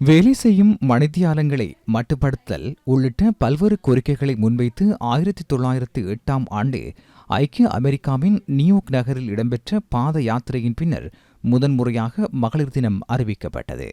வேலை செய்யும் மனித்தியாலங்களை மட்டுப்படுத்தல் உள்ளிட்ட பல்வேறு கோரிக்கைகளை முன்வைத்து ஆயிரத்தி தொள்ளாயிரத்து எட்டாம் ஆண்டு ஐக்கிய அமெரிக்காவின் நியூயோர்க் நகரில் இடம்பெற்ற பாத யாத்திரையின் பின்னர் முதன்முறையாக மகளிர் தினம் அறிவிக்கப்பட்டது.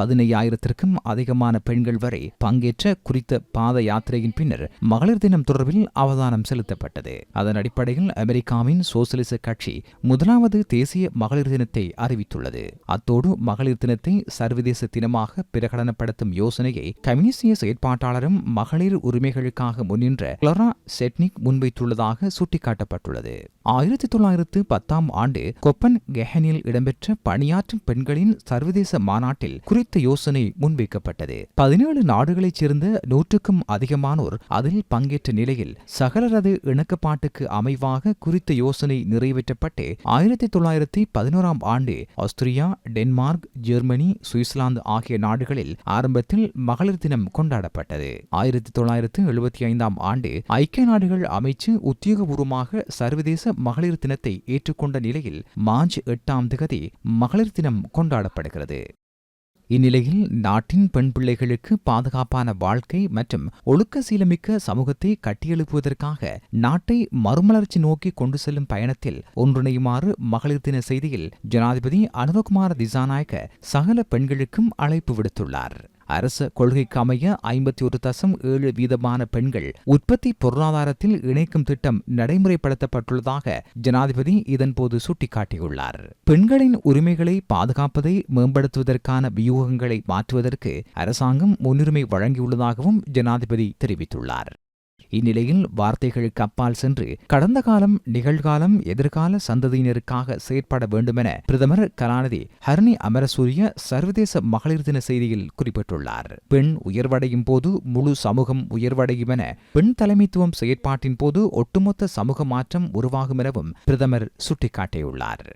பதினையாயிரத்திற்கும் அதிகமான பெண்கள் வரை பங்கேற்ற குறித்த பாத யாத்திரையின் பின்னர் மகளிர் தினம் தொடர்பில் அவதானம் செலுத்தப்பட்டது. அதன் அடிப்படையில் அமெரிக்காவின் சோசியலிச கட்சி முதலாவது தேசிய மகளிர் தினத்தை அறிவித்துள்ளது. அத்தோடு மகளிர் தினத்தை சர்வதேச தினமாக பிரகடனப்படுத்தும் யோசனையை கம்யூனிஸ்டிய செயற்பாட்டாளரும் மகளிர் உரிமைகளுக்காக முன்னின்ற கிளரா செட்னிக் முன்வைத்துள்ளதாக சுட்டிக்காட்டப்பட்டுள்ளது. ஆயிரத்தி தொள்ளாயிரத்து பத்தாம் ஆண்டு கொப்பன் கெஹனில் இடம்பெற்ற பணியாற்றும் பெண்களின் சர்வதேச மாநாட்டில் குறித்த யோசனை முன்வைக்கப்பட்டது. பதினேழு நாடுகளைச் சேர்ந்த நூற்றுக்கும் அதிகமானோர் அதில் பங்கேற்ற நிலையில் சகலரது இணக்கப்பாட்டுக்கு அமைவாக குறித்த யோசனை நிறைவேற்றப்பட்டு ஆயிரத்தி தொள்ளாயிரத்தி பதினோராம் ஆண்டு ஆஸ்திரியா டென்மார்க் ஜெர்மனி சுவிட்சர்லாந்து ஆகிய நாடுகளில் ஆரம்பத்தில் மகளிர் தினம் கொண்டாடப்பட்டது. ஆயிரத்தி தொள்ளாயிரத்து எழுபத்தி ஐந்தாம் ஆண்டு ஐக்கிய நாடுகள் அமைச்சு உத்தியோகபூர்வமாக சர்வதேச மகளிர் தினத்தை ஏற்றுக்கொண்ட நிலையில் மார்ச் எட்டாம் திகதி மகளிர் தினம் கொண்டாடப்படுகிறது. இந்நிலையில் நாட்டின் பெண் பிள்ளைகளுக்கு பாதுகாப்பான வாழ்க்கை மற்றும் ஒழுக்க சீலமிக்க சமூகத்தை கட்டியெழுப்புவதற்காக நாட்டை மறுமலர்ச்சி நோக்கி கொண்டு செல்லும் பயணத்தில் ஒன்றிணையுமாறு மகளிர் தின செய்தியில் ஜனாதிபதி அனுரகுமார் திசாநாயக்க சகல பெண்களுக்கும் அழைப்பு விடுத்துள்ளார். அரச கொள்கைக்கு அமைய ஐம்பத்தி ஒரு தசம் ஏழு வீதமான பெண்கள் உற்பத்தி பொருளாதாரத்தில் இணைக்கும் திட்டம் நடைமுறைப்படுத்தப்பட்டுள்ளதாக ஜனாதிபதி இதன்போது சுட்டிக்காட்டியுள்ளார். பெண்களின் உரிமைகளை பாதுகாப்பதை மேம்படுத்துவதற்கான வியூகங்களை மாற்றுவதற்கு அரசாங்கம் முன்னுரிமை வழங்கியுள்ளதாகவும் ஜனாதிபதி தெரிவித்துள்ளார். இந்நிலையில் வார்த்தைகளுக்கு அப்பால் சென்று கடந்த காலம் நிகழ்காலம் எதிர்கால சந்ததியினருக்காக செயற்பட வேண்டுமென பிரதமர் கலாநிதி ஹர்னி அமரசூரிய சர்வதேச மகளிர் தின செய்தியில் குறிப்பிட்டுள்ளார். பெண் உயர்வடையும் போது முழு சமூகம் உயர்வடையும் என பெண் தலைமைத்துவம் செயற்பாட்டின் போது ஒட்டுமொத்த சமூக மாற்றம் உருவாகும் எனவும் பிரதமர் சுட்டிக்காட்டியுள்ளார்.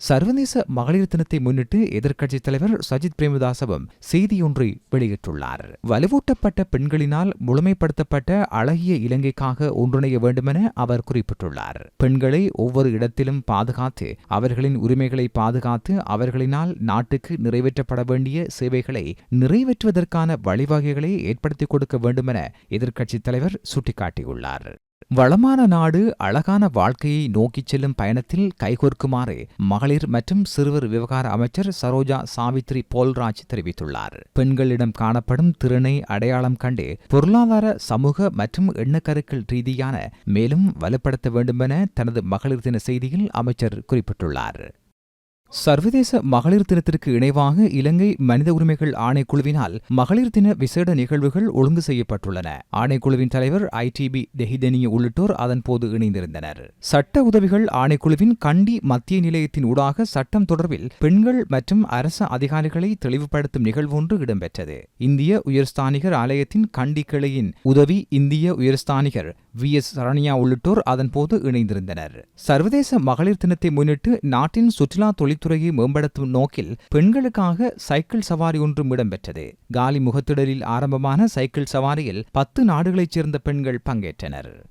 சர்வதேச மகளிர் தினத்தை முன்னிட்டு எதிர்க்கட்சித் தலைவர் சஜித் பிரேமதாசவும் செய்தியொன்றை வெளியிட்டுள்ளார். வலுவூட்டப்பட்ட பெண்களினால் முழுமைப்படுத்தப்பட்ட அழகிய இலங்கைக்காக ஒன்றிணைய வேண்டுமென அவர் குறிப்பிட்டுள்ளார். பெண்களை ஒவ்வொரு இடத்திலும் பாதுகாத்து அவர்களின் உரிமைகளை பாதுகாத்து அவர்களினால் நாட்டுக்கு நிறைவேற்றப்பட வேண்டிய சேவைகளை நிறைவேற்றுவதற்கான வழிவகைகளை ஏற்படுத்திக் கொடுக்க வேண்டுமென எதிர்க்கட்சித் தலைவர் சுட்டிக்காட்டியுள்ளார். வளமான நாடு அழகான வாழ்க்கையை நோக்கிச் செல்லும் பயணத்தில் கைகோர்க்குமாறு மகளிர் மற்றும் சிறுவர் விவகார அமைச்சர் சரோஜா சாவித்ரி போல்ராஜ் தெரிவித்துள்ளார். பெண்களிடம் காணப்படும் திறனை அடையாளம் கண்டு பொருளாதார சமூக மற்றும் எண்ணக்கருக்கள் ரீதியான மேலும் வலுப்படுத்த வேண்டுமென தனது மகளிர் தின செய்தியில் அமைச்சர் குறிப்பிட்டுள்ளார். சர்வதேச மகளிர் தினத்திற்கு இணைவாக இலங்கை மனித உரிமைகள் ஆணைக்குழுவினால் மகளிர் தின விசேட நிகழ்வுகள் ஒழுங்கு செய்யப்பட்டுள்ளன. ஆணைக்குழுவின் தலைவர் ஐடிபி டெஹிதனிய உள்ளிட்டோர் அதன்போது இணைந்திருந்தனர். சட்ட உதவிகள் ஆணைக்குழுவின் கண்டி மத்திய நிலையத்தின் ஊடாக சட்டம் தொடர்பில் பெண்கள் மற்றும் அரச அதிகாரிகளை தெளிவுபடுத்தும் நிகழ்வு ஒன்று இடம்பெற்றது. இந்திய உயர்ஸ்தானிகர் ஆலயத்தின் கண்டி கிளையின் உதவி இந்திய உயர்ஸ்தானிகர் வி எஸ் சரண்யா உள்ளிட்டோர் அதன்போது இணைந்திருந்தனர். சர்வதேச மகளிர் தினத்தை முன்னிட்டு நாட்டின் சுற்றுலா தொழில் கல்வித்துறையை மேம்படுத்தும் நோக்கில் பெண்களுக்காக சைக்கிள் சவாரி ஒன்றும் இடம்பெற்றது. காலி முகத்திடலில் ஆரம்பமான சைக்கிள் சவாரியில் பத்து நாடுகளைச் சேர்ந்த பெண்கள் பங்கேற்றனர்.